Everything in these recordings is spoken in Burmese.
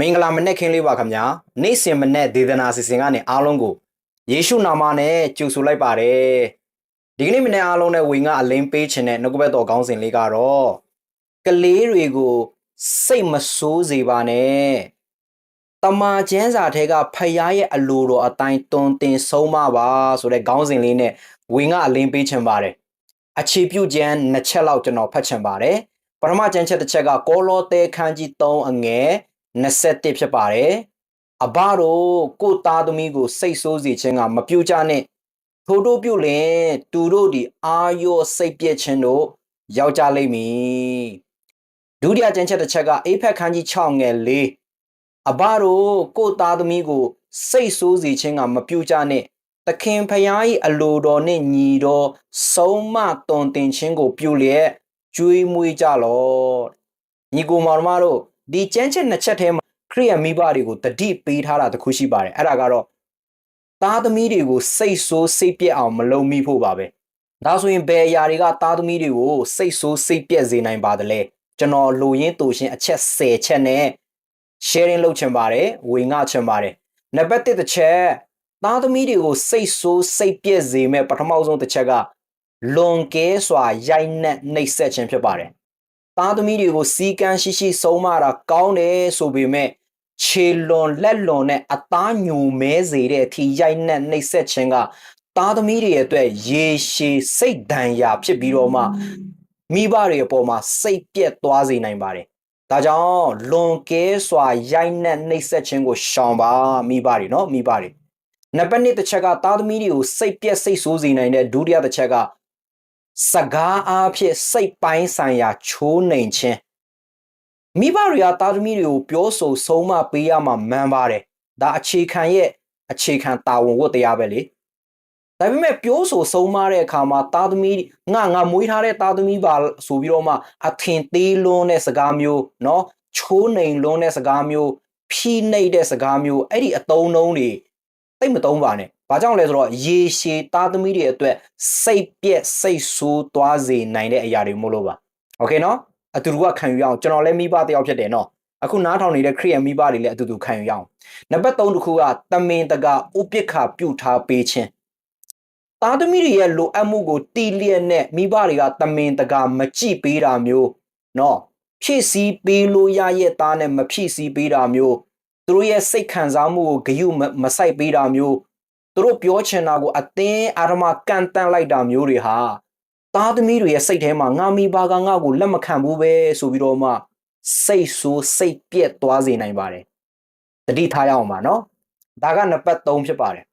မင်္ဂလာမနေ့ခင်းလေးပါခင်ဗျာနေ့စဉ်မနေ့ဒေသနာစီစဉ်ကနေအားလုံးကိုယေရှုနာမနဲ့ကြိုဆိုလိုက်ပါတယ်ဒီကနေ့မနေ့အားလုံးနဲ့ဝေငါအလင်းပေးခြင်းနဲ့နှုတ်ကပတ်တော်ကောင်းစဉ်လေးကတော့ကလေးတွေကိုစိတ်မဆိုးစေပါနဲ့တမာကျမ်းစာထဲကဖယားရဲ့အလိုတော်အတိုင်းတွင်တင်ဆုံးမပါဆိုတဲ့ခေါင်းစဉ်လေးနဲ့ဝေငါအလင်းပေးခြင်းပါတယ်အခြေပြုကျမ်းနှစ်ချက်လောက်ကျွန်တော်ဖတ်ချင်ပါတယ်ပထမကျမ်းချက်တစ်ချက်ကကောလောသဲခန်းကြီး3အငယ် 21ဖြစ်ပါတယ်အဘတို့ကိုယ်သားသမီးကိုစိတ်ဆိုးစေခြင်းကမပြုကြနဲ့ထို့တို့ပြုလင်သူတို့ဒီအာယောစိတ်ပြည့်ခြင်းတို့ရောက်ကြလိမ့်မည်ဒုတိယကျမ်းချက်တစ်ချက်ကအေဖက်ခန်းကြီး6ငယ်4အဘတို့ကိုယ်သားသမီးကိုစိတ်ဆိုးစေခြင်းကမပြုကြနဲ့သခင်ဖျား၏အလိုတော်နှင့်ညီတော်ဆုံးမတွင်တင်ခြင်းကိုပြုလျက်ကျွေးမွေးကြလော့ညီကိုမောင်မတို့ ဒီကျမ်းချက်နှစ်ချက်ထဲမှာခရိယမိဘတွေကိုတတိပေးထားတာတခုရှိပါတယ်အဲ့ဒါကတော့သားသမီးတွေကိုစိတ်ဆိုးစိတ်ပြက်အောင်မလုပ်မိဖို့ပါပဲဒါဆိုရင်ဘယ်အရာတွေကသားသမီးတွေကိုစိတ်ဆိုးစိတ်ပြက်စေနိုင်ပါသလဲကျွန်တော်လူရင်းတူရှင်အချက်10ချက်နဲ့ sharing လုပ်ချင်ပါတယ်ဝေငှချင်ပါတယ်နံပါတ်1တစ်ချက်သားသမီးတွေကိုစိတ်ဆိုးစိတ်ပြက်စေမဲ့ပထမဆုံးတစ်ချက်ကလွန်ကဲစွာရိုက်နှက်နှိပ်စက်ခြင်းဖြစ်ပါတယ် သားသမီးတွေကိုစီကံရှိရှိဆုံးမတာကောင်းတယ်ဆိုပေမဲ့ခြေလွန်လက်လွန်နဲ့အသားညူမဲစေတဲ့အထိရိုက်နှက်နှိပ်စက်ခြင်းကသားသမီးတွေရဲ့အတွက်ရေရှည်စိတ်ဒဏ်ရာဖြစ်ပြီးတော့မှမိဘတွေအပေါ်မှာစိတ်ပြက်သွားစေနိုင်ပါတယ်။ဒါကြောင့်လွန်ကဲစွာရိုက်နှက်နှိပ်စက်ခြင်းကိုရှောင်ပါမိဘတွေနော်မိဘတွေ။နံပါတ်1တစ်ချက်ကသားသမီးတွေကိုစိတ်ပြက်စိတ်ဆိုးစေနိုင်တဲ့ဒုတိယတစ်ချက်က စကားအားဖြင့်စိတ်ပိုင်းဆိုင်ရာချိုးနှိမ်ခြင်းမိဘတွေကသားသမီးတွေကိုပြောဆိုဆုံးမပေးရမှာမှန်ပါတယ်ဒါအခြေခံရဲ့အခြေခံတာဝန်ဝတ်တရားပဲလေဒါပေမဲ့ပြောဆိုဆုံးမတဲ့အခါမှာသားသမီးငါငါမွေးထားတဲ့သားသမီးပါဆိုပြီးတော့မှအထင်သေးလွန်းတဲ့စကားမျိုးเนาะချိုးနှိမ်လွန်းတဲ့စကားမျိုးဖိနှိပ်တဲ့စကားမျိုးအဲ့ဒီအတုံးလုံးတွေသိမသုံးပါနဲ့ ။ဘာကြောင့်လဲဆိုတော့ရေရှည်သားသမီးတွေအတွက်စိတ်ပြက်စိတ်ဆိုးသွားစေနိုင်တဲ့အရာတွေမို့လို့ပါ။ Okay နော်။အတူတူကခံယူရအောင်ကျွန်တော်လည်းမိဘတယောက်ဖြစ်တယ်နော်။အခုနားထောင်နေတဲ့ခရိယံမိဘတွေလည်းအတူတူခံယူရအောင်။နံပါတ်3တစ်ခုကတမင်တကာဥပိ္ပခပြုထားပေးခြင်း။သားသမီးတွေရဲ့လိုအပ်မှုကိုတီလျက်နဲ့မိဘတွေကတမင်တကာမကြည့်ပေးတာမျိုးနော်ဖြည့်ဆည်းပေးလို့ရရဲ့သားနဲ့မဖြည့်ဆည်းပေးတာမျိုးသူတို့ရဲ့စိတ်ခံစားမှုကိုဂယုမဆိုင်ပေးတာမျိုး သူတို့ပြောချင်တာကိုအသင်းအာရမကန်တန့်လိုက်တာမျိုးတွေဟာသားသမီးတွေရဲ့စိတ်ထဲမှာငါမိဘကငါ့ကိုလက်မခံဘူးပဲဆိုပြီးတော့မှစိတ်ဆိုးစိတ်ပြက်သွားစေနိုင်ပါတယ်တတိထားရအောင်ပါနော်ဒါကနံပါတ်3ဖြစ်ပါတယ်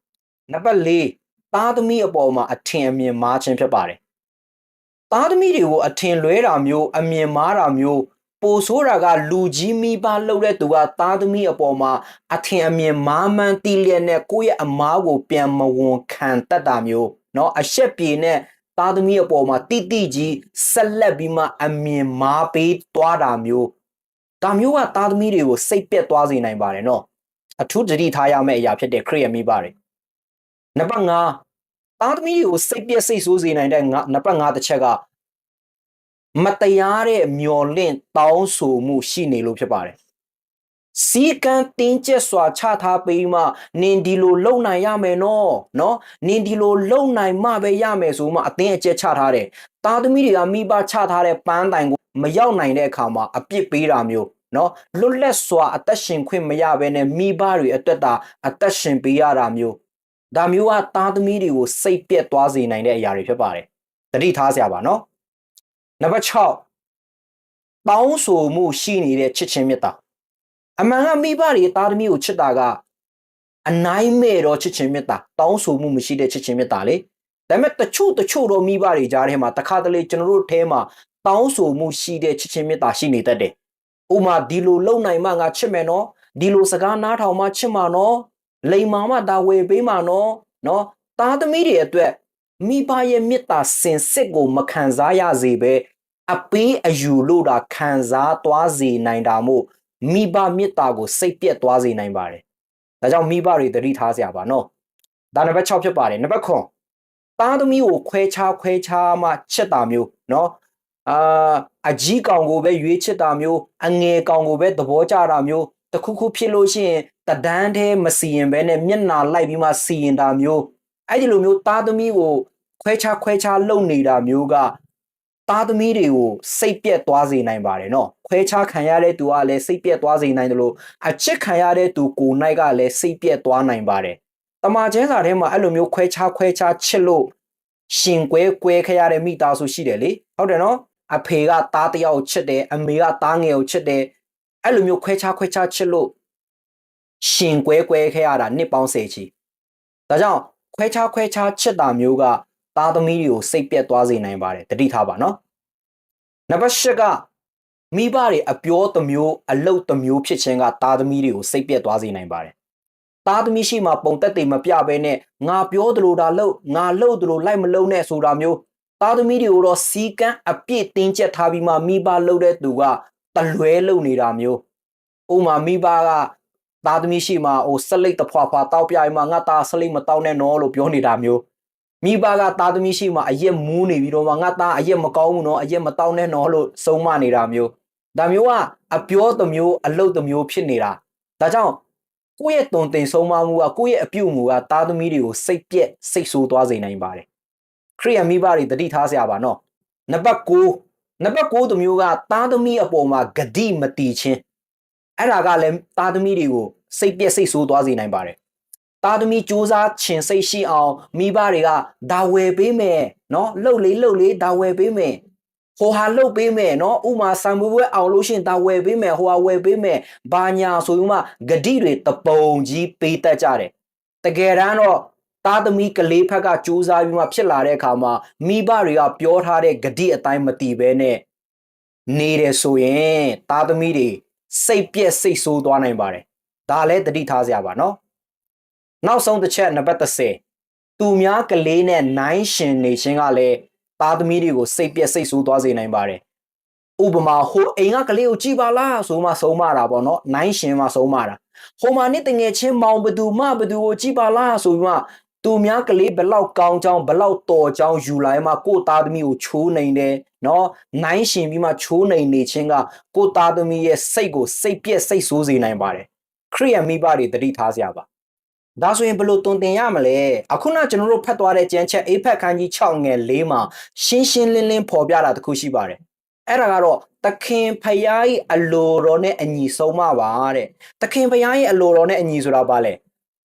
နံပါတ်4သားသမီးအပေါ်မှာအထင်အမြင်မားခြင်းဖြစ်ပါတယ်သားသမီးတွေကိုအထင်လွဲတာမျိုးအမြင်မားတာမျိုး ပိုဆိုးတာကလူကြီးမိဘလှုပ်တဲ့သူကသားသမီးအပေါ်မှာအထင်အမြင်မားမှန်းတီးလျက်နဲ့ကိုယ့်ရဲ့အမားကိုပြန်မဝန်ခံတတ်တာမျိုးเนาะအရှက်ပြေနဲ့သားသမီးအပေါ်မှာတိတိကြီးဆက်လက်ပြီးမှအမြင်မားပေးသွားတာမျိုးဒါမျိုးကသားသမီးတွေကိုစိတ်ပြက်သွားစေနိုင်ပါတယ်နော်အထူးတတိထားရမယ့်အရာဖြစ်တဲ့ခရိယမိဘတွေနံပါတ်5သားသမီးတွေကိုစိတ်ပြက်စိတ်ဆိုးစေနိုင်တဲ့နံပါတ်5တစ်ချက်က မတရားတဲ့မျော်လင့်တောင်းဆိုမှုရှိနေလို့ဖြစ်ပါတယ်စီကံတင်းကျက်စွာချထားပေးမှနင်ဒီလိုလုံနိုင်ရမယ်နော်နော်နင်ဒီလိုလုံနိုင်မှပဲရမယ်ဆိုမှအတင်းအကျက်ချထားတယ်သားသမီးတွေကမိဘချထားတဲ့ပန်းတိုင်ကိုမရောက်နိုင်တဲ့အခါမှာအပြစ်ပေးတာမျိုးနော်လွတ်လပ်စွာအသက်ရှင်ခွင့်မရဘဲနဲ့မိဘတွေအတွက်သာအသက်ရှင်ပေးရတာမျိုးဒါမျိုးကသားသမီးတွေကိုစိတ်ပြက်သွားစေနိုင်တဲ့အရာတွေဖြစ်ပါတယ်တတိထားစရာပါနော် နံပါတ်6တောင်းဆိုမှုရှိနေတဲ့ချစ်ချင်းမြတ်တာအမှန်ကမိဘတွေသားသမီးကိုချစ်တာကအနိုင်မဲ့တော့ချစ်ချင်းမြတ်တာတောင်းဆိုမှုမရှိတဲ့ချစ်ချင်းမြတ်တာလေဒါပေမဲ့တချို့တချို့တော့မိဘတွေကြားထဲမှာတခါတလေကျွန်တော်တို့ထဲမှာတောင်းဆိုမှုရှိတဲ့ချစ်ချင်းမြတ်တာရှိနေတတ်တယ်ဥမာဒီလိုလုံနိုင်မှငါချစ်မယ်နော်ဒီလိုစကားနားထောင်မှချစ်မှာနော်လိန်မာမှဒါဝေပေးမှာနော်နော်သားသမီးတွေအတွက်မိဘရဲ့မေတ္တာစင်စစ်ကိုမခံစားရစေပဲ အပေးအယူလို့တာခံစားသွားစေနိုင်တာမို့မိဘမေတ္တာကိုစိတ်ပြက်သွားစေနိုင်ပါတယ်။ဒါကြောင့်မိဘတွေတတိထားစရာပါနော်။ဒါနံပါတ်6ဖြစ်ပါတယ်။နံပါတ်9သားသမီးကိုခွဲခြားခွဲခြားမှချစ်တာမျိုးနော်။အာအကြီးကောင်ကိုပဲရွေးချစ်တာမျိုးအငယ်ကောင်ကိုပဲသဘောကျတာမျိုးတခုခုဖြစ်လို့ရှိရင်တဒန်းသေးမစီရင်ဘဲနဲ့မျက်နာလိုက်ပြီးမှစီရင်တာမျိုးအဲ့ဒီလိုမျိုးသားသမီးကိုခွဲခြားခွဲခြားလုပ်နေတာမျိုးက သားသမီးတွေကိုစိတ်ပြက်သွားစေနိုင်ပါတယ်နော်ခွဲခြားခံရတဲ့သူကလည်းစိတ်ပြက်သွားစေနိုင်တယ်လို့အချစ်ခံရတဲ့သူကိုယ်၌ကလည်းစိတ်ပြက်သွားနိုင်ပါတယ်တမန်ကျမ်းစာထဲမှာအဲ့လိုမျိုးခွဲခြားခွဲခြားချစ်လို့ရှင်ကွဲကွဲခရတဲ့မိသားစုရှိတယ်လေဟုတ်တယ်နော်အဖေကသားတစ်ယောက်ကိုချစ်တယ်အမေကသားငယ်ကိုချစ်တယ်အဲ့လိုမျိုးခွဲခြားခွဲခြားချစ်လို့ရှင်ကွဲကွဲခရတာနှစ်ပေါင်းစေချီဒါကြောင့်ခွဲခြားခွဲခြားချစ်တာမျိုးက သားသမီးတွေကိုစိတ်ပြက်သွားစေနိုင်ပါတယ်တတိထားပါနော်နံပါတ်၈ကမိဘတွေအပြောတစ်မျိုးအလုတ်တစ်မျိုးဖြစ်ခြင်းကသားသမီးတွေကိုစိတ်ပြက်သွားစေနိုင်ပါတယ်သားသမီးရှိမှပုံသက်တွေမပြဘဲနဲ့ငါပြောသလိုဒါလို့ငါလှုပ်သလိုလိုက်မလှုပ်နဲ့ဆိုတာမျိုးသားသမီးတွေကိုတော့စီကန်းအပြည့်တင်းကျပ်ထားပြီးမှမိဘလှုပ်တဲ့သူကတလွဲလှုပ်နေတာမျိုးဥမာမိဘကသားသမီးရှိမှဟိုဆက်လိတ်တဖွာဖွာတောက်ပြိုင်မှငါသားဆက်လိတ်မတောက်နဲ့နော်လို့ပြောနေတာမျိုး မိဘကသားသမီးရှိမှအရက်မူးနေပြီးတော့မှငါသားအရက်မကောင်းဘူးနော်အရက်မတောက်နဲ့နော်လို့စုံမနေတာမျိုးဒါမျိုးကအပြောတစ်မျိုးအလုပ်တစ်မျိုးဖြစ်နေတာဒါကြောင့်ကိုယ့်ရဲ့တုံတင်ဆုံးမမှုကကိုယ့်ရဲ့အပြုအမူကသားသမီးတွေကိုစိတ်ပြက်စိတ်ဆိုးသွားစေနိုင်ပါတယ်ခရိယမိဘတွေတတိထားစရာပါနော်နံပါတ်9နံပါတ်9တစ်မျိုးကသားသမီးအပေါ်မှာဂတိမတီခြင်းအဲ့ဒါကလည်းသားသမီးတွေကိုစိတ်ပြက်စိတ်ဆိုးသွားစေနိုင်ပါတယ် သားသမီးစူးစမ်းခြင်းစိတ်ရှိအောင်မိဘတွေကဒါဝယ်ပေးမယ်နော်လှုပ်လေးလှုပ်လေးဒါဝယ်ပေးမယ်ဟိုဟာလှုပ်ပေးမယ်နော်ဥမာဆံပွဲပွဲအောင်လို့ရှရင်ဒါဝယ်ပေးမယ်ဟိုဟာဝယ်ပေးမယ်ဘာညာဆိုရင်မှဂတိတွေတပုံကြီးပေးတတ်ကြတယ်တကယ်တမ်းတော့သားသမီးကလေးဖက်ကစူးစမ်းပြီးမှဖြစ်လာတဲ့အခါမှာမိဘတွေကပြောထားတဲ့ဂတိအတိုင်းမတည်ဘဲနဲ့နေတယ်ဆိုရင်သားသမီးတွေစိတ်ပြက်စိတ်ဆိုးသွားနိုင်ပါတယ်ဒါလည်းတတိထားစရာပါနော် နောက်ဆုံးတစ်ချက်နံပါတ်30သူများကလေးနဲ့နိုင်ရှင်နေခြင်းကလည်းသားသမီးတွေကိုစိတ်ပြက်စိတ်ဆိုးသွားစေနိုင်ပါတယ်ဥပမာဟိုအိမ်ကကလေးကိုကြည်ပါလားဆိုမှဆုံးမတာပေါ့နော်နိုင်ရှင်မှဆုံးမတာဟိုမှာနှစ်တငယ်ချင်းမောင်ဘသူမဘသူကိုကြည်ပါလားဆိုပြီးမှသူများကလေးဘလောက်ကောင်းကြောင်းဘလောက်တော်ကြောင်းယူလာမှကိုသားသမီးကိုချိုးနိုင်တယ်နော်နိုင်ရှင်ပြီးမှချိုးနိုင်နေခြင်းကကိုသားသမီးရဲ့စိတ်ကိုစိတ်ပြက်စိတ်ဆိုးစေနိုင်ပါတယ်ခရိယမိဘတွေတတိထားစရာပါ ဒါဆိုရင်ဘယ်လိုတုံတင်ရမလဲအခုနကျွန်တော်တို့ဖတ်သွားတဲ့ကြံချက်အိဖက်ခန်းကြီး6ငယ်4မှာရှင်းရှင်းလင်းလင်းဖော်ပြတာတခုရှိပါတယ်အဲ့ဒါကတော့သခင်ဖယား၏အလိုတော်နဲ့အညီဆုံးမပါတဲ့သခင်ဖယား၏အလိုတော်နဲ့အညီဆိုတာဘာလဲ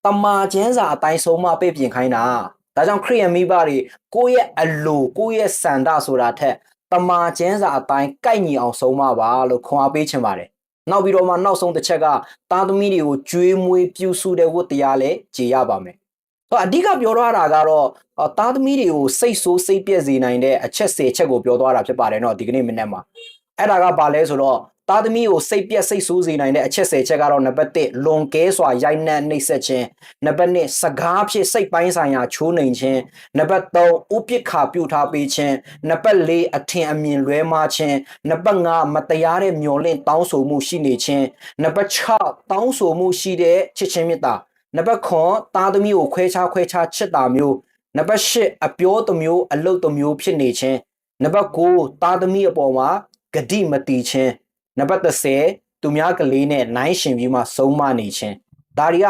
တမာကျမ်းစာအတိုင်းဆုံးမပြပြင်ခိုင်းတာဒါကြောင့်ခရိယန်မိဘတွေကိုယ့်ရဲ့အလိုကိုယ့်ရဲ့စန္ဒဆိုတာထက်တမာကျမ်းစာအတိုင်းကိုက်ညီအောင်ဆုံးမပါလို့ခွန်အားပေးချင်ပါတယ် နောက်ပြီးတော့မှနောက်ဆုံးတစ်ချက်ကသားသမီးတွေကိုကြွေးမွေးပြုစုတဲ့ဝတ်တရားလည်းကြည်ရပါမယ်။ဟောအဓိကပြောထားတာကတော့သားသမီးတွေကိုစိတ်ဆိုးစိတ်ပြက်စေနိုင်တဲ့အချက်၁၀ချက်ကိုပြောသွားတာဖြစ်ပါတယ်နော်ဒီကနေ့မနေ့မှာ။အဲ့ဒါကဘာလဲဆိုတော့ သားသမီးကိုစိတ်ပြက်စိတ်ဆိုးစေနိုင်တဲ့အချက်၁၀ချက်ကတော့နံပါတ်1လွန်ကဲစွာရိုက်နှက်နှိပ်စက်ခြင်းနံပါတ်2စကားဖြစ်စိတ်ပိုင်းဆိုင်ရာချိုးနှိမ်ခြင်းနံပါတ်3ဥပိ္ပခါပြုထားပေးခြင်းနံပါတ်4အထင်အမြင်လွဲမှားခြင်းနံပါတ်5မတရားတဲ့မျောလင့်တောင်းဆိုမှုရှိနေခြင်းနံပါတ်6တောင်းဆိုမှုရှိတဲ့ချစ်ချင်းမေတ္တာနံပါတ်9သားသမီးကိုခွဲခြားခွဲခြားချစ်တာမျိုးနံပါတ်10အပြောတစ်မျိုးအလုပ်တစ်မျိုးဖြစ်နေခြင်းနံပါတ်9သားသမီးအပေါ်မှာဂတိမတီခြင်း နံပါတ်30သူများကလေးနဲ့နိုင်ရှင်ပြီးမှဆုံးမနေခြင်းဒါတွေက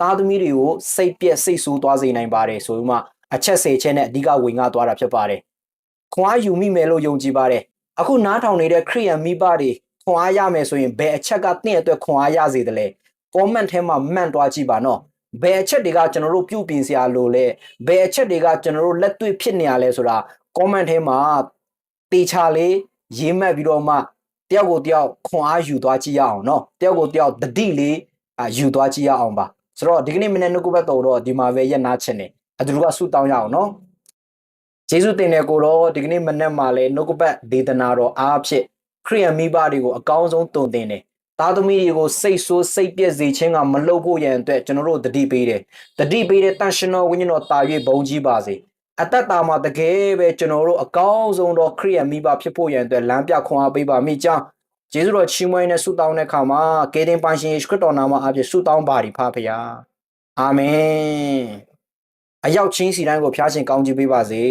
သားသမီးတွေကိုစိတ်ပြက်စိတ်ဆိုးသွားစေနိုင်ပါတယ်ဆိုပြီးမှအချက်၁၀ချက်နဲ့အဓိကဝင်ငါသွားတာဖြစ်ပါတယ်ခွန်အားယူမိမယ်လို့ယုံကြည်ပါတယ်အခုနားထောင်နေတဲ့ခရိယန်မိဘတွေခွန်အားရမယ်ဆိုရင်ဘယ်အချက်ကတင့်အတွက်ခွန်အားရစေတယ်လဲ comment ထဲမှာမှန်သွားကြည့်ပါနော်ဘယ်အချက်တွေကကျွန်တော်တို့ပြုပြင်စရာလိုလဲဘယ်အချက်တွေကကျွန်တော်တို့လက်တွေ့ဖြစ်နေရလဲဆိုတာ comment ထဲမှာတေချာလေးရေးမှတ်ပြီးတော့မှ တယောက်ကိုတယောက်ခွန်အားယူသွားကြည့်ရအောင်เนาะတယောက်ကိုတယောက်တတိလေးအာယူသွားကြည့်ရအောင်ပါဆိုတော့ဒီကနေ့မနေ့နှုတ်ကပတ်တော်တော့ဒီမှာပဲရက်နာချင်တယ်အတူတူကဆုတောင်းရအောင်เนาะဂျေစုတင်တဲ့ကိုတော့ဒီကနေ့မနေ့မှာလဲနှုတ်ကပတ်ဒေသနာတော်အားဖြင့်ခရိယန်မိဘတွေကိုအကောင်းဆုံးတုံတင်တယ်သားသမီးတွေကိုစိတ်ဆိုးစိတ်ပြည့်စေခြင်းကမလုပ်ဖို့ရန်အတွက်ကျွန်တော်တို့တတိပေးတယ်တတိပေးတဲ့တန်ရှင်တော်ဝိညာဉ်တော်တာ၍ဘုံကြီးပါစေ အသက်တာမှာတကယ်ပဲကျွန်တော်တို့အကောင်းဆုံးသောခရိယန်မိဘဖြစ်ဖို့ရန်အတွက်လမ်းပြခွန်အားပေးပါမိကြောင်းကျေးဇူးတော်ချီးမွမ်းနဲ့ဆုတောင်းတဲ့အခါမှာကေတင်ပိုင်ရှင်ယေရှုခရစ်တော်နာမအပြည့်ဆုတောင်းပါသည်ဖဖခင်အာမင်အရောက်ချင်းစီတိုင်းကိုဖျားရှင်ကောင်းချီးပေးပါစေ